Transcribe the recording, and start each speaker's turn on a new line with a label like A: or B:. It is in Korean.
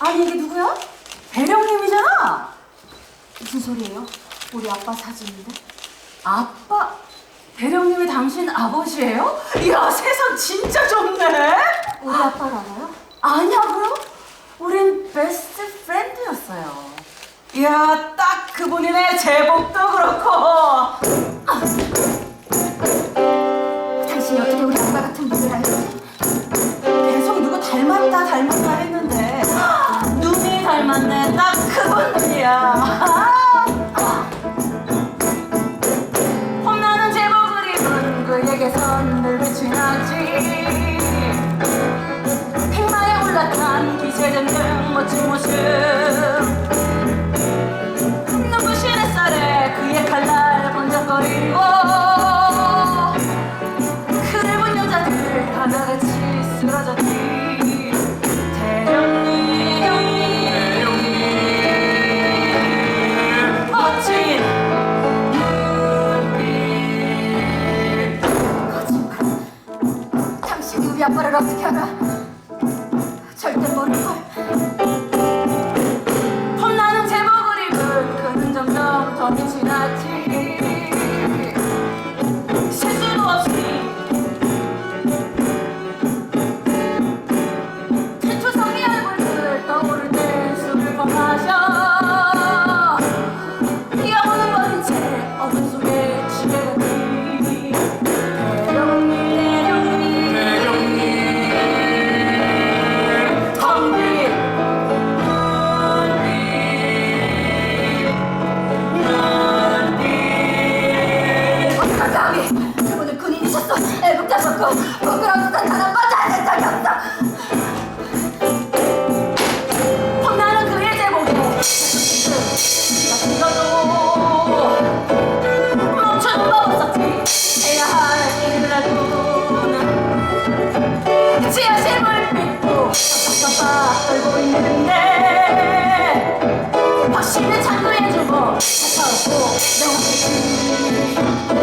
A: 아니 이게 누구야? 대령님이잖아. 무슨 소리예요? 우리 아빠 사진인데? 아빠? 대령님이 당신 아버지예요? 이야 세상 진짜 좁네.
B: 우리 아빠를 알아요?
A: 아냐고요? 우린 베스트 프렌드였어요. 이야 딱 그분이네 제복도 그렇고.
B: 당신이 어떻게 우리 아빠 같은 분을 알지?
A: 계속 누구 닮았다 닮았다 했는데
B: 우리 아빠를 어떻게 알아? 절대 모를걸.
A: 험나는 제복을 입은 그는 점점 더 빛이 나지 창구해주고 차차없고 명확히 대령